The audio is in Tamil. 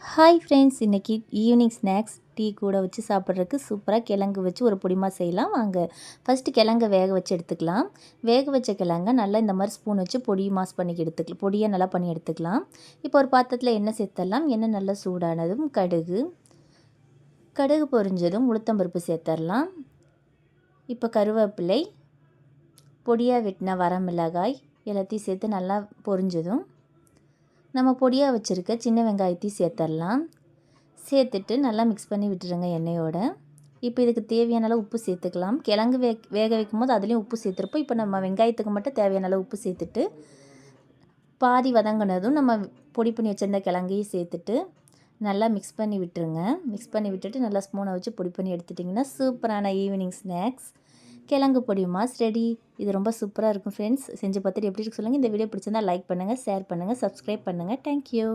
ஹாய் ஃப்ரெண்ட்ஸ் இன்றைக்கி ஈவினிங் ஸ்நாக்ஸ் டீ கூட வச்சு சாப்பிட்றதுக்கு சூப்பராக கிழங்கு வச்சு ஒரு பொடிமா செய்யலாம். வாங்க ஃபஸ்ட்டு கிழங்க வேக வச்சு எடுத்துக்கலாம். வேக வச்ச கிழங்க நல்லா இந்த மாதிரி ஸ்பூன் வச்சு பொடி மாஸ் பண்ணி எடுத்துக்கலாம் பொடியாக நல்லா பண்ணி எடுத்துக்கலாம். இப்போ ஒரு பாத்திரத்தில் எண்ணெய் சேர்த்தரலாம். எண்ணெய் நல்லா சூடானதும் கடுகு கடுகு பொரிஞ்சதும் உளுத்தம்பருப்பு சேர்த்துடலாம் இப்போ கருவேப்பிலை பொடியாக வெட்டின வரமிளகாய் எல்லாத்தையும் சேர்த்து நல்லா பொரிஞ்சதும் நம்ம பொடியாக வச்சுருக்க சின்ன வெங்காயத்தையும் சேர்த்துடலாம் சேர்த்துட்டு நல்லா மிக்ஸ் பண்ணி விட்டுருங்க எண்ணெயோட. இப்போ இதுக்கு தேவையான அளவு உப்பு சேர்த்துக்கலாம். கிழங்கு வே வேக வைக்கும் போது அதுலேயும் உப்பு சேர்த்துருப்போம். இப்போ நம்ம வெங்காயத்துக்கு மட்டும் தேவையான அளவு உப்பு சேர்த்துட்டு பாதி வதங்கினதும் நம்ம பொடி பண்ணி வச்சுருந்த கிழங்கையும் சேர்த்துட்டு நல்லா மிக்ஸ் பண்ணி விட்டுருங்க. மிக்ஸ் பண்ணி விட்டுட்டு நல்லா ஸ்பூனை வச்சு பொடி பண்ணி எடுத்துட்டிங்கன்னா சூப்பரான ஈவினிங் ஸ்நாக்ஸ் கிழங்கு பொடி மாஸ் ரெடி இது ரொம்ப சூப்பராக இருக்கும் ஃப்ரெண்ட்ஸ் செஞ்சு பார்த்துட்டு எப்படி இருக்கு சொல்லுங்கள் இந்த வீடியோ பிடிச்சிருந்தா லைக் பண்ணுங்கள் ஷேர் பண்ணுங்கள் சப்ஸ்கிரைப் பண்ணுங்கள் தேங்க்யூ